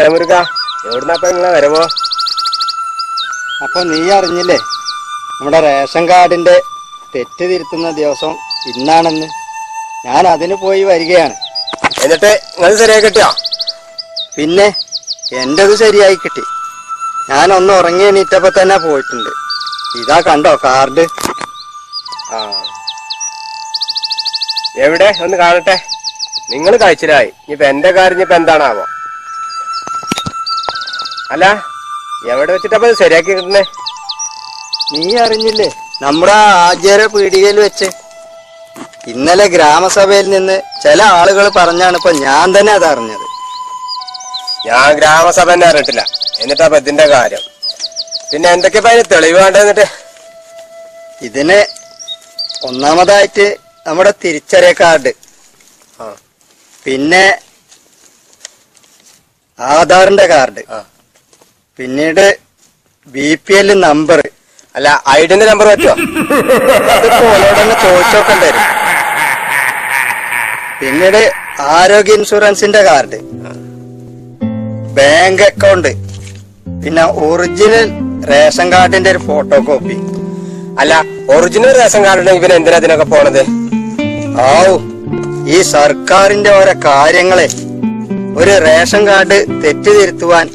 അല്ല മുരുക? എവിടുന്നപ്പ നിങ്ങളെ വരവോ? അപ്പൊ നീ അറിഞ്ഞില്ലേ? നമ്മുടെ റേഷൻ കാർഡിന്റെ തെറ്റ് തിരുത്തുന്ന ദിവസം ഇന്നാണെന്ന്. ഞാൻ അതിന് പോയി വരികയാണ്. എന്നിട്ട് നിങ്ങൾ ശരിയായി കിട്ടിയോ? പിന്നെ എന്റേത് ശരിയായി കിട്ടി. ഞാൻ ഒന്ന് ഉറങ്ങി എണീറ്റപ്പോ തന്നെ പോയിട്ടുണ്ട്. ഇതാ കണ്ടോ കാർഡ്? ആ. എവിടെ? ഒന്ന് കാണട്ടെ. നിങ്ങൾ കഴിച്ചിലായി. ഇപ്പൊ എന്റെ കാര്യം ഇപ്പൊ എന്താണാവോ? അല്ല എവിടെ വെച്ചിട്ടപ്പോ ശരിയാക്കി കിട്ടണേ നീ അറിഞ്ഞില്ലേ നമ്മുടെ ആചാര പീടികയിൽ വെച്ച്. ഇന്നലെ ഗ്രാമസഭയിൽ നിന്ന് ചില ആളുകൾ പറഞ്ഞാണ് ഇപ്പൊ ഞാൻ തന്നെ അത് അറിഞ്ഞത്. ഞാൻ ഗ്രാമസഭ തന്നെ അറിഞ്ഞിട്ടില്ല. എന്നിട്ടപ്പൊ ഇതിന്റെ കാര്യം. പിന്നെ എന്തൊക്കെ അതിന് തെളിവ് വേണ്ടെന്നിട്ട് ഇതിന് ഒന്നാമതായിട്ട് നമ്മുടെ തിരിച്ചറിയ കാർഡ്. പിന്നെ ആധാറിന്റെ കാർഡ്. പിന്നീട് ബി പി എൽ നമ്പർ അല്ല ഐഡിന്റെ നമ്പർ പറ്റുമോ ചോദിച്ചോക്കണ്ടേ ഓലോടൊന്ന് ചോദിച്ചോക്കേണ്ടി പിന്നീട് ആരോഗ്യ ഇൻഷുറൻസിന്റെ കാർഡ്. Bank account. പിന്നെ ഒറിജിനൽ റേഷൻ കാർഡിന്റെ ഒരു ഫോട്ടോ കോപ്പി അല്ല ഒറിജിനൽ റേഷൻ കാർഡ് ഉണ്ടെങ്കിൽ പിന്നെ എന്തിനാ അതിനൊക്കെ പോണത്? ആവു ഈ സർക്കാരിന്റെ ഓരോ കാര്യങ്ങളെ ഒരു റേഷൻ കാർഡ് തെറ്റ് തിരുത്തുവാൻ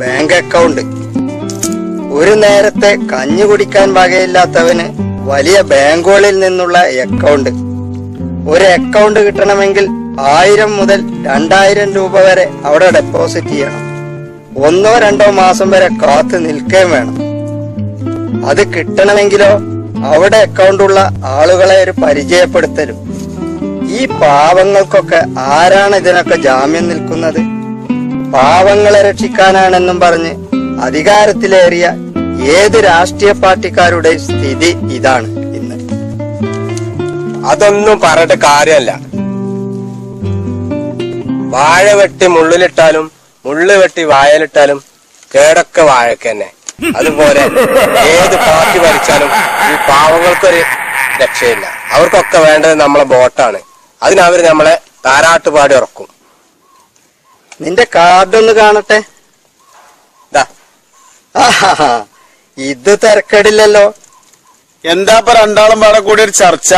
ബാങ്ക് അക്കൗണ്ട്. ഒരു നേരത്തെ കഞ്ഞു കുടിക്കാൻ വകയില്ലാത്തവന് വലിയ ബാങ്കുകളിൽ നിന്നുള്ള അക്കൗണ്ട്. ഒരു അക്കൗണ്ട് കിട്ടണമെങ്കിൽ ആയിരം മുതൽ രണ്ടായിരം രൂപ വരെ അവിടെ ഡെപ്പോസിറ്റ് ചെയ്യണം. ഒന്നോ രണ്ടോ മാസം വരെ കാത്തു നിൽക്കുകയും വേണം. അത് കിട്ടണമെങ്കിലോ അവിടെ അക്കൗണ്ടുള്ള ആളുകളെ ഒരു പരിചയപ്പെടുത്തരും ഈ പാവങ്ങൾക്കൊക്കെ ആരാണ് ഇതിനൊക്കെ ജാമ്യം നിൽക്കുന്നത്? പാവങ്ങളെ രക്ഷിക്കാനാണെന്നും പറഞ്ഞ് അധികാരത്തിലേറിയ ഏത് രാഷ്ട്രീയ പാർട്ടിക്കാരുടെ സ്ഥിതി ഇതാണ് ഇന്ന്. അതൊന്നും പറഞ്ഞിട്ട് കാര്യമല്ല വാഴ വെട്ടി മുള്ളിലിട്ടാലും മുള്ളു വെട്ടി വായലിട്ടാലും കേടൊക്കെ വാഴക്ക് തന്നെ അതുപോലെ ഏത് പാർട്ടി ഭരിച്ചാലും ഈ പാവങ്ങൾക്കൊരു രക്ഷയില്ല. അവർക്കൊക്കെ വേണ്ടത് നമ്മളെ ബോട്ടാണ്. അതിനവര് നമ്മളെ താരാട്ടുപാടി ഉറക്കും. നിന്റെ കാർഡ് ഒന്ന് കാണട്ടെ. ഇത് തിരക്കടില്ലല്ലോ. എന്താ ഇപ്പൊ രണ്ടാളും പാടെ കൂടി ഒരു ചർച്ച?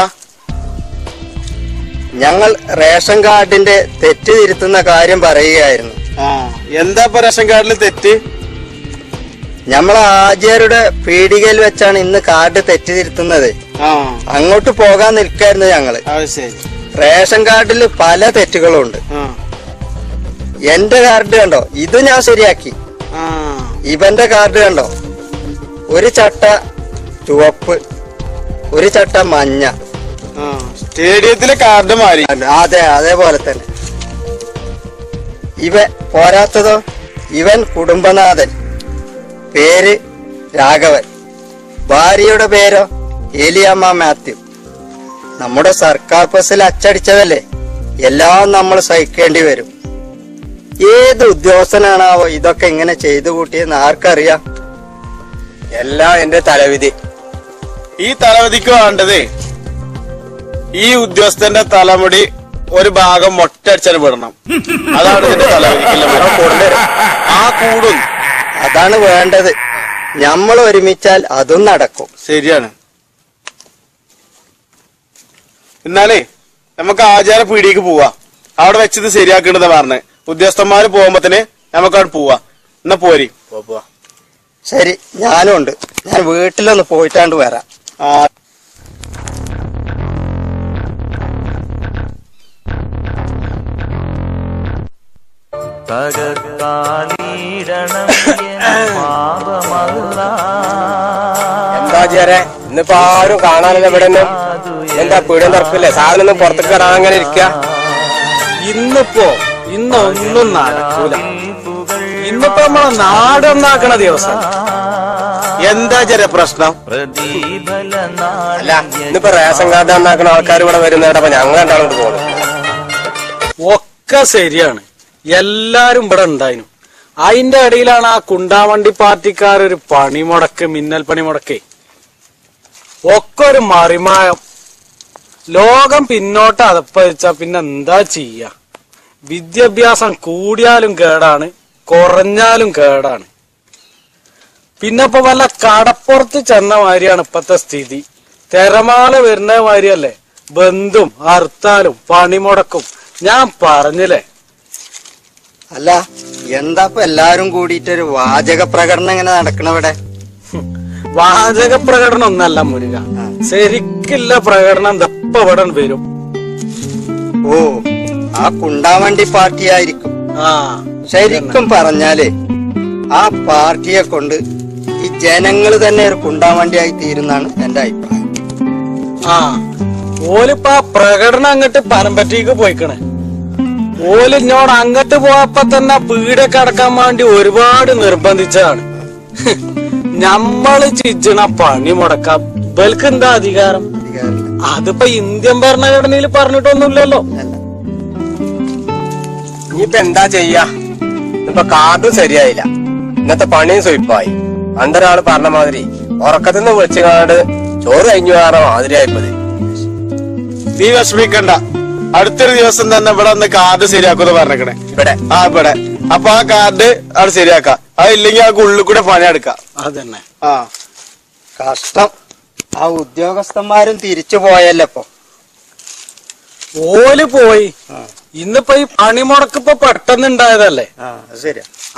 ഞങ്ങൾ റേഷൻ കാർഡിന്റെ തെറ്റ് തിരുത്തുന്ന കാര്യം പറയുകയായിരുന്നു. എന്താ ഇപ്പൊ റേഷൻ കാർഡിൽ തെറ്റ്? ഞമ്മൾ ആചാര്യരുടെ പീടികയിൽ വെച്ചാണ് ഇന്ന് കാർഡ് തെറ്റ് തിരുത്തുന്നത്. അങ്ങോട്ട് പോകാൻ നിൽക്കായിരുന്നു ഞങ്ങൾ. റേഷൻ കാർഡിൽ പല തെറ്റുകളുണ്ട്. ആ. എന്റെ കാർഡ് കണ്ടോ? ഇത് ഞാൻ ശരിയാക്കി. ഇവന്റെ കാർഡ് കണ്ടോ? ഒരു ചട്ട ചുവപ്പ് ഒരു ചട്ട മഞ്ഞ. സ്റ്റേഡിയത്തിലെ കാർഡ് മാറി. അതെ അതേപോലെ തന്നെ. ഇവ പോരാത്തതോ? ഇവൻ കുടുംബനാഥൻ. പേര് രാഘവൻ. ഭാര്യയുടെ പേരോ? ഏലിയമ്മ മാത്യു. നമ്മുടെ സർക്കാർ ബസ്സിൽ അച്ചടിച്ചതല്ലേ? എല്ലാം നമ്മൾ സഹിക്കേണ്ടി വരും. ഏത് ഉദ്യോഗസ്ഥനാണാവോ ഇതൊക്കെ ഇങ്ങനെ ചെയ്തു കൂട്ടിയെന്ന് ആർക്കറിയാം? എല്ലാം എന്റെ തലവിധി. ഈ തലവിധിക്ക് വേണ്ടത് ഈ ഉദ്യോഗസ്ഥന്റെ തലമുടി ഒരു ഭാഗം മൊട്ടടിച്ചാൽ വിടണം. അതാണ് ഇതിന്റെ തലവിധി ആ കൂടും. അതാണ് വേണ്ടത്. നമ്മൾ ഒരുമിച്ചാൽ അതും നടക്കും. ശരിയാണ്. എന്നാലേ നമുക്ക് ആചാര പീടിയേക്ക് പോവാ. അവിടെ വെച്ചത് ശരിയാക്കേണ്ടതാ പറഞ്ഞത് ഉദ്യോഗസ്ഥന്മാര് പോകുമ്പത്തിന് നമുക്കവിടെ പോവാ. എന്നാ പോരി. പോ, പോ. ശരി ഞാനും ഉണ്ട്. ഞാൻ വീട്ടിലൊന്ന് പോയിട്ടാണ്ട് വരാം. ആ. തകർത്താലീടണം പാപമല്ല. എന്താ ചേരെ ഇന്നിപ്പോ ആരും കാണാനില്ല ഇവിടെ എന്താ പീടിയം തുറക്കില്ലേ സാധനം ഒന്നും പുറത്തേക്ക് ഇടാൻ അങ്ങനെ ഇരിക്ക. ഇന്നിപ്പോ ഇന്നൊന്നും നടക്കൂല. ഇന്നിപ്പോ നമ്മളെ നാടൊന്നാക്കണ ദിവസം. എന്താ ചെറിയ പ്രശ്നം? അല്ല ഇന്നിപ്പോ റേഷൻ കാർഡ് ഒന്നാക്കണ ആൾക്കാർ ഇവിടെ വരുന്നേരം അപ്പൊ ഞങ്ങൾ രണ്ടാളും കൊണ്ട് പോകുന്നത് ഒക്കെ ശരിയാണ്. എല്ലാരും ഇവിടെ ഉണ്ടായിരുന്നു അതിന്റെ ഇടയിലാണ് ആ കുണ്ടാവണ്ടി പാർട്ടിക്കാർ ഒരു പണിമുടക്ക് മിന്നൽ പണിമുടക്കേ. ഒക്കെ ഒരു മറിമായം. ലോകം പിന്നോട്ട് അതപ്പതിച്ച പിന്നെ എന്താ ചെയ്യ? വിദ്യാഭ്യാസം കൂടിയാലും കേടാണ് കുറഞ്ഞാലും കേടാണ്. പിന്നെ ഇപ്പൊ വല്ല കടപ്പുറത്ത് ചെന്ന മാതിരിയാണ് ഇപ്പത്തെ സ്ഥിതി. തിരമാല വരുന്ന മാതിരിയല്ലേ? ബന്ധും ഹർത്താലും പണിമുടക്കും. ഞാൻ പറഞ്ഞില്ലേ? അല്ല എന്താ ഇപ്പൊ എല്ലാരും കൂടിയിട്ടൊരു വാചക പ്രകടനം ഇങ്ങനെ നടക്കണവിടെ? വാചക പ്രകടനം ഒന്നല്ല മുരുക. ശരിക്കില്ല പ്രകടനം ദപ്പ ഇവിടെ വരും. ഓ ആ കുണ്ടാവണ്ടി പാർട്ടി ആയിരിക്കും ആ. ശരിക്കും പറഞ്ഞാൽ ആ പാർട്ടിയെ കൊണ്ട് ഈ ജനങ്ങൾ തന്നെ ഒരു കുണ്ടാവണ്ടിയായി തീരുന്നാണ് എന്റെ അഭിപ്രായം. ആ. ഓലിപ്പോ ആ പ്രകടനം അങ്ങോട്ട് പനമ്പറ്റേക്ക് പോയിക്കണേ. ഓൽ ഇന്നോട് അങ്ങട്ട് പോയപ്പോ തന്നെ പീടൊക്കെ കടക്കാൻ വേണ്ടി ഒരുപാട് നിർബന്ധിച്ചതാണ്. നമ്മൾ ചിജണ പണി മുടക്കാം. ഇവൽക്ക് എന്താ അധികാരം. അതിപ്പോ ഇന്ത്യൻ ഭരണഘടനയിൽ പറഞ്ഞിട്ടൊന്നുമില്ലല്ലോ. ഇനിയിപ്പോ എന്താ ചെയ്യാ? ഇപ്പൊ കാർഡും ശരിയായില്ല. ഇന്നത്തെ പണിയും സ്വയിപ്പായി പണ്ടൊരാൾ പറഞ്ഞ മാതിരി ഉറക്കത്തിൽ നിന്ന് വിളിച്ചു കാണ്ട് ചോറ് കഴിഞ്ഞു കാണാൻ മാതിരിയായിപ്പത് നീ വിഷമിക്കണ്ട അടുത്തൊരു ദിവസം തന്നെ ഇവിടെ ഒന്ന് കാർഡ് ശരിയാക്കുമെന്ന് പറഞ്ഞേക്കണേ. ഇവിടെ? ആ ഇവിടെ. അപ്പൊ ആ കാർഡ് അവിടെ ശരിയാക്കാം. അതില്ലെങ്കിൽ ആ ഉള്ളിൽ കൂടെ പണി എടുക്കാം അതന്നെ. ആ. കഷ്ടം. ആ ഉദ്യോഗസ്ഥന്മാരും തിരിച്ചു പോയല്ലോ ഇപ്പൊ? ഓൽ പോയി. ഇന്നിപ്പോ ഈ പണിമുടക്ക് ഇപ്പൊ പെട്ടെന്ന് ഉണ്ടായതല്ലേ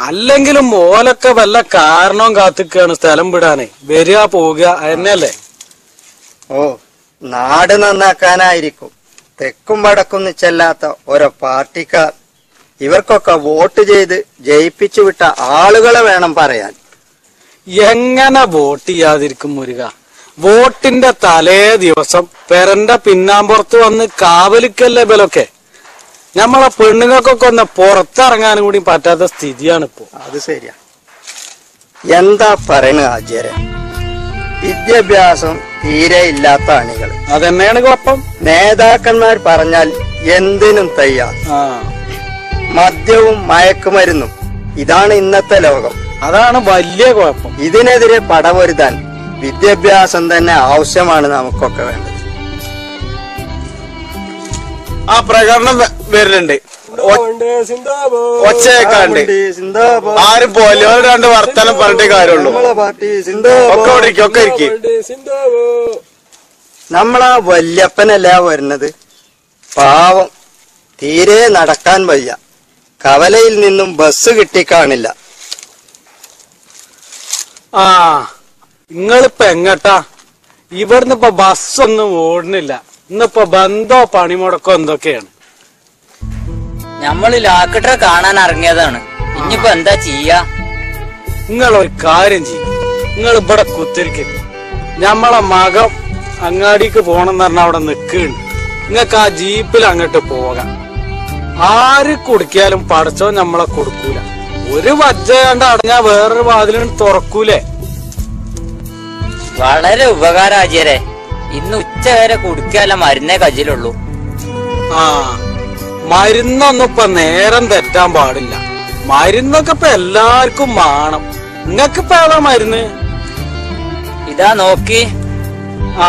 അല്ലെങ്കിലും ഓലൊക്കെ വല്ല കാരണവും കാത്തിക്കാണ് സ്ഥലം വിടാനേ. വരിക പോവുക എന്നല്ലേ ഓ നാട് നന്നാക്കാനായിരിക്കും. തെക്കും വടക്കും നിച്ചല്ലാത്ത ഓരോ പാർട്ടിക്കാർ ഇവർക്കൊക്കെ വോട്ട് ചെയ്ത് ജയിപ്പിച്ചു വിട്ട ആളുകളെ വേണം പറയാൻ. എങ്ങനെ വോട്ട് ചെയ്യാതിരിക്കും മുരുക? വോട്ടിന്റെ തലേ ദിവസം പെരന്റെ പിന്നാമ്പുറത്ത് വന്ന് കാവലിക്കല്ലേ ഇവലൊക്കെ നമ്മളെ പെണ്ണുങ്ങൾക്കൊക്കെ ഒന്ന് പുറത്തിറങ്ങാനും കൂടി പറ്റാത്ത സ്ഥിതിയാണ് ഇപ്പോ. അത് ശരിയാ. എന്താ പറയണ ആചാര്യ വിദ്യാഭ്യാസം തീരെ ഇല്ലാത്ത അണികൾ അതെന്നെയാണ് കുഴപ്പം. നേതാക്കന്മാർ പറഞ്ഞാൽ എന്തിനും തയ്യാർ മദ്യവും മയക്കുമരുന്നും. ഇതാണ് ഇന്നത്തെ ലോകം. അതാണ് വലിയ കുഴപ്പം. ഇതിനെതിരെ പടപൊരുതാൻ വിദ്യാഭ്യാസം തന്നെ ആവശ്യമാണ് നമുക്കൊക്കെ വേണ്ടത്. ആ പ്രകടനം വരുന്നുണ്ട് ഒച്ചയേക്കാണ്ട്. സിന്ദാബാദ്. ആരും പോലെ രണ്ട് വർത്തമാനം പറഞ്ഞിട്ടേ കാര്യമുള്ളൂ. ഒക്കെ ഇരിക്കും ഒക്കെ ഇരിക്കും. നമ്മളാ വല്യപ്പനല്ല വരുന്നത്. പാവം. തീരെ നടക്കാൻ വയ്യ. കവലയിൽ നിന്നും ബസ് കിട്ടിക്കാണില്ല ആ നിങ്ങളിപ്പോ എങ്ങട്ടാ? ഇവിടുന്ന് ഇപ്പൊ ബസ്സൊന്നും ഓടുന്നില്ല. ഇന്നിപ്പോ ബന്ധോ പണിമുടക്കോ എന്തൊക്കെയാണ്? നമ്മൾ ലാക്കട്ട കാണാൻ ഇറങ്ങിയതാണ്. ഇനിയിപ്പോ എന്താ ചെയ്യാ? നിങ്ങൾ ഒരു കാര്യം ചെയ്യും. നിങ്ങൾ ഇവിടെ കുത്തിരിക്കും. നമ്മളെ മകം അങ്ങാടിക്ക് പോണെന്ന് പറഞ്ഞാൽ അവിടെ നിൽക്കുന്നുണ്ട് നിങ്ങൾക്ക് ആ ജീപ്പിൽ അങ്ങോട്ട് പോകാം. ആര് കുടിക്കാലും പടച്ചോ നമ്മളെ കൊടുക്കൂല. ഒരു വജ്ജ കണ്ട് അടഞ്ഞാ വേറൊരു വാതിലും തുറക്കൂലേ? വളരെ ഉപകാരം ആചാരെ ഇന്ന് ഉച്ച വരെ കുടിക്കല്ല മരുന്നേ കജിലുള്ളൂ ആ മരുന്നൊന്നും ഇപ്പൊ നേരം തെറ്റാൻ പാടില്ല. മരുന്നൊക്കെ ഇപ്പൊ എല്ലാവർക്കും വേണം. നിങ്ങക്ക് ഇപ്പൊ ഏതാ മരുന്ന്? ഇതാ നോക്കി. ആ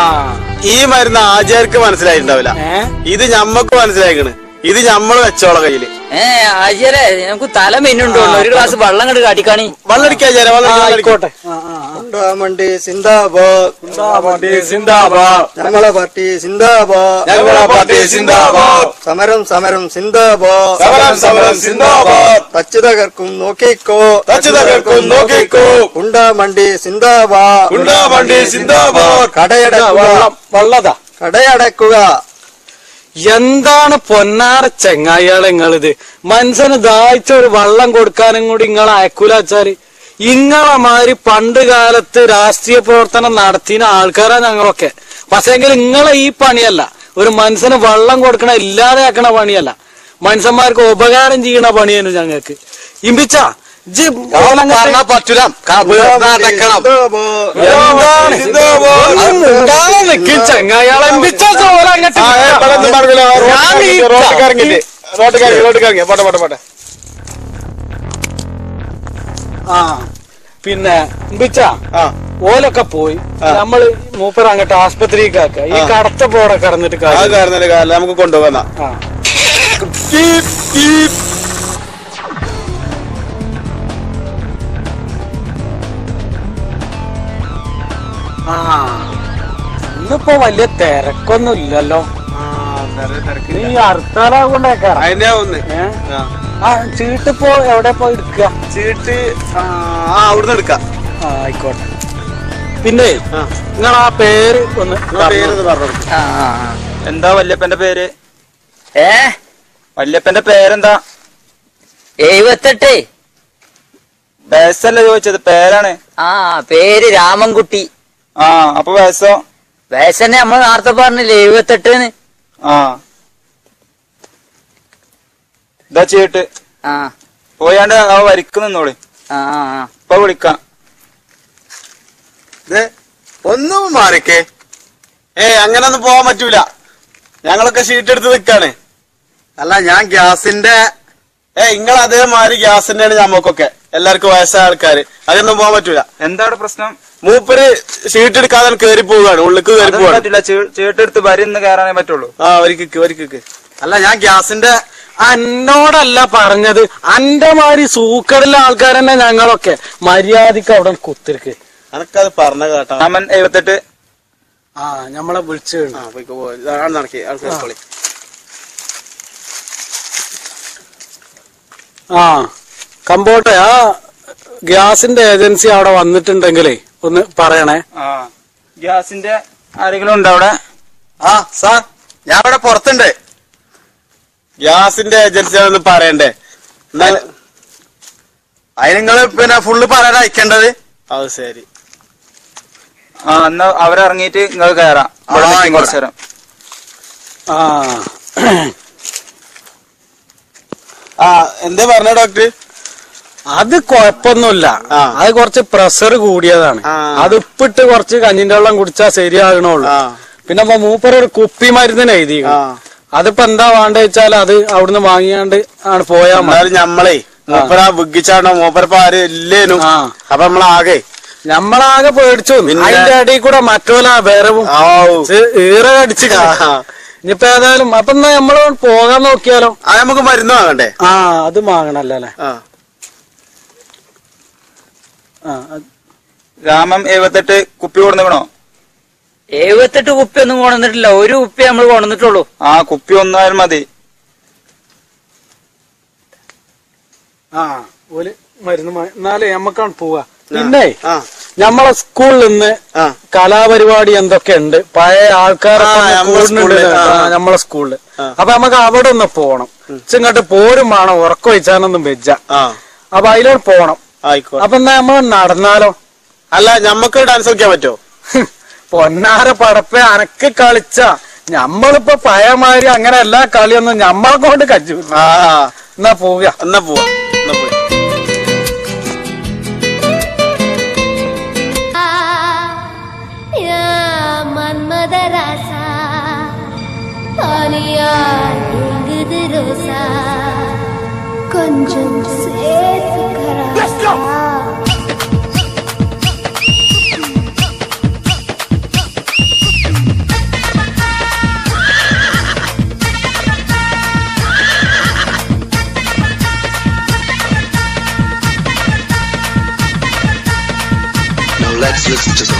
ഈ മരുന്ന് ആചാര്യക്ക് മനസ്സിലായിട്ടുണ്ടാവില്ല. ഏ? ഇത് ഞമ്മക്ക് മനസ്സിലായിക്കണ്. ഇത് ഞമ്മൾ വെച്ചോളെ കയ്യിൽ. ഏ ആചാരെ നമുക്ക് തല മിന്നുണ്ടോ? ഒരു ഗ്ലാസ് വെള്ളം കണ്ട് കാട്ടിക്കാണി. വെള്ളം അടിക്കാ ആചാര്യ വെള്ളം അടിക്കാ, വെള്ളം അടിക്കാ. ആയിക്കോട്ടെ. ആ, ആ, ആ. ഉണ്ടാമണ്ടി സിന്ദാബാദ്. സിന്ദാബാദ് സിന്ദാബാദ്. ഞങ്ങളെ പാർട്ടി സിന്ദാബാദ്. ഞങ്ങളെ പാർട്ടി സിന്ദാബാദ്. സമരം സമരം സിന്ദാബാദ്. സമരം സമരം സിന്ദാബാദ്. തച്ചുതകർക്കും നോക്കിക്കോ. തച്ചുതകർക്കും നോക്കിക്കോ. കുണ്ടാമണ്ടി സിന്ദാബാദ്. കുണ്ടാമണ്ടി സിന്ദാബാദ്. കടയടക്കുക. വെള്ളം കടയടക്കുക. എന്താണ് പൊന്നാറ ചെങ്ങായികളെ നിങ്ങളിത്? മനുഷ്യന് ദാഹിച്ച ഒരു വള്ളം കൊടുക്കാനും കൂടി നിങ്ങൾ അയക്കൂലാച്ചാൽ? ഇങ്ങളെ മാതിരി പണ്ട് കാലത്ത് രാഷ്ട്രീയ പ്രവർത്തനം നടത്തിയ ആൾക്കാരാ ഞങ്ങളൊക്കെ. പക്ഷെങ്കിൽ ഇങ്ങളെ ഈ പണിയല്ല. ഒരു മനുഷ്യന് വെള്ളം കൊടുക്കണ ഇല്ലാതെയാക്കണ പണിയല്ല. മനുഷ്യന്മാർക്ക് ഉപകാരം ചെയ്യണ പണിയാണ് ഞങ്ങൾക്ക്. ഇമ്പിച്ച പറ്റൂല. പറഞ്ഞില്ല. ഞാൻ റോട്ടിൽ റോട്ടിൽ പോട്ടെ പോട്ടെ പോട്ടെ. ആ പിന്നെ ഓലൊക്കെ പോയി. നമ്മൾ മൂപ്പർ അങ്ങോട്ട് ആസ്പത്രിക്കാക്ക ഈ കടത്ത പോടെ കടന്നിട്ട് കാര്യം നമുക്ക് കൊണ്ടുപോകാം ഇന്നിപ്പോ വലിയ തിരക്കൊന്നും ഇല്ലല്ലോ. നീ ഹർത്താലാകൊണ്ടേക്കാറ അതിന്റെ ഒന്ന്. ആ. ഇപ്പോ ചീട്ടിപ്പോ എവിടെ പോയി എടുക്കുക ചീട്ട് ആ അവിടുന്ന് എടുക്കാം. ആ ആയിക്കോട്ടെ. പിന്നെ. നിങ്ങൾ ആ പേര് ഒന്ന് പറഞ്ഞു. ആ, ആ, ആ. എന്താ വല്യപ്പന്റെ പേര്? ഏ? വല്യപ്പന്റെ പേരെന്താ? എഴുപത്തെട്ട്. വയസ്സല്ല ചോദിച്ചത്? പേരാണ്. ആ പേര് രാമൻകുട്ടി. ആ അപ്പൊ വയസ്സോ? വയസ്സന്നെ നമ്മൾ നേരത്തെ പറഞ്ഞില്ലേ എഴുപത്തെട്ടിന് ആ. ഇതാ ചെയ്യട്ട്. ആ. പോയാണ്ട് ആ വരിക്ക് നിന്നോളി. ആ ആ, ആ. ഇപ്പൊ വിളിക്കാം. ഒന്നും മാറിക്കേ. ഏ അങ്ങനൊന്നും പോവാൻ പറ്റൂല. ഞങ്ങളൊക്കെ ഷീറ്റ് എടുത്ത് നിക്കാണ്. അല്ല ഞാൻ ഗ്യാസിന്റെ ഏ നിങ്ങൾ അതേമാതിരി ഗ്യാസിന്റെയാണ് ഞമ്മക്കൊക്കെ. എല്ലാവർക്കും വയസ്സായ ആൾക്കാര്. അതൊന്നും പോകാൻ പറ്റൂല. എന്താണ് പ്രശ്നം? മൂപ്പര് ഷീറ്റ് എടുക്കാതെ കേറി പോവുകയാണ് ഉള്ളിക്ക് കേറി അതൊന്നും പോവാണ്. പറ്റില്ല ചീട്ടെടുത്ത് വരി ഇന്ന് കയറാനേ പറ്റുള്ളൂ. ആ ഒരിക്കക്ക് ഒരിക്കക്ക് അല്ല ഞാൻ ഗ്യാസിന്റെ അന്നോടല്ല പറഞ്ഞത്. അന്റെ മാതിരി സൂക്കടിലെ ആൾക്കാരെന്നെ ഞങ്ങളൊക്കെ. മര്യാദയ്ക്ക് അവിടെ കുത്തിരിക്ക്. അനക്കത് പറഞ്ഞ കേട്ടാ. രാമൻ എഴുപത്തെട്ട്. ആ ഞമ്മളെ വിളിച്ചു ആ നടക്കി. കമ്പോട്ടെ ആ ഗ്യാസിന്റെ ഏജൻസി അവിടെ വന്നിട്ടുണ്ടെങ്കിലേ ഒന്ന് പറയണേ. ആ ഗ്യാസിന്റെ ആരെങ്കിലും ഉണ്ടോ അവിടെ? ആ സാർ ഞാൻ ഇവിടെ പുറത്തുണ്ട്. ഗ്യാസിന്റെ ഏജൻസി ആണെന്ന് പറയണ്ടേ. എന്നാൽ അതിന് നിങ്ങൾ പിന്നെ ഫുള്ള് പറയാൻ അയക്കേണ്ടത്? അത് ശരി. ആ എന്നാ അവരിറങ്ങിയിട്ട് നിങ്ങൾ കയറാം ഇവിടെ നിൽക്കും കുറച്ച് നേരം. ആ. ആ എന്തേ പറഞ്ഞ ഡോക്ടർ അത് കൊഴപ്പൊന്നുമില്ല. ആ. അത് കുറച്ച് പ്രഷർ കൂടിയതാണ്. ആ. അത് ഉപ്പിട്ട് കുറച്ച് കഞ്ഞിന്റെ വെള്ളം കുടിച്ചാൽ ശരിയാകണുള്ളൂ. ആ. പിന്നെ ഇപ്പൊ മൂപ്പർ ഒരു കുപ്പി മരുന്നിന് എഴുതി ആ. അതിപ്പോ എന്താ വേണ്ട വെച്ചാൽ അത് അവിടുന്ന് വാങ്ങിയാണ്ട് ആണ് പോയാ മതി. ഞമ്മളേ മൂപ്പര വിഗിച്ചാണോ മൂപ്പരപ്പ ആരും ഇല്ലേനും. ആ. അപ്പൊ നമ്മളാകെ ഞമ്മളാകെ പേടിച്ചു. അതിന്റെ ഇടയിൽ കൂടെ മറ്റോല വേറവും ഏറെ ഈറ കടിച്ചു. ഇനിയിപ്പോ ഏതായാലും അപ്പൊ എന്നാ നമ്മൾ പോകാൻ നോക്കിയാലോ? ആ നമുക്ക് മരുന്ന് വാങ്ങണ്ടേ? ആ അത് വാങ്ങണല്ലേ ആ. ആ അത് രാമം എഴുപത്തെട്ട് കുപ്പി കൊടുക്കണോ എഴുപത്തെട്ട് കുപ്പി ഒന്നും കൊണ്ടുവന്നിട്ടില്ല. ഒരു കുപ്പി നമ്മൾ കൊണ്ടുവന്നിട്ടുള്ളൂ. ആ കുപ്പി ഒന്നായാലും മതി. ആ ഒരു മരുന്ന് എന്നാലേ നമ്മക്കാണ് പോവാ. പിന്നെ നമ്മളെ സ്കൂളിൽ നിന്ന് കലാപരിപാടി എന്തൊക്കെ ഉണ്ട്? പഴയ ആൾക്കാരൊക്കെ ആ, നമ്മളെ സ്കൂളിൽ. അപ്പൊ നമുക്ക് അവിടെ ഒന്ന് പോണം. ഇങ്ങോട്ട് പോരും വേണം. ഉറക്കം വെച്ചാനൊന്നും വെച്ച അപ്പൊ അതിലോട്ട് പോണം. അപ്പൊ എന്നാ നമ്മൾ നടന്നാലോ? അല്ല ഞമ്മക്ക് ഡാൻസ് കളിക്കാൻ പറ്റുമോ പൊന്നാര പടപ്പെ അനക്ക് കളിച്ച ഞമ്മളിപ്പോ പഴയമാതിരി അങ്ങനെ എല്ലാ കളിയൊന്നും ഞമ്മളെ കൊണ്ട് കച്ചു ആ എന്നാ പോവുക എന്നാ പോവാ എന്നാ പോയി யா மன்மதராசா பானியா எங்குது ரோசா கொஞ்சம் சேர்த்துக்கரா Now let's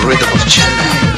Rhythm of Chennai.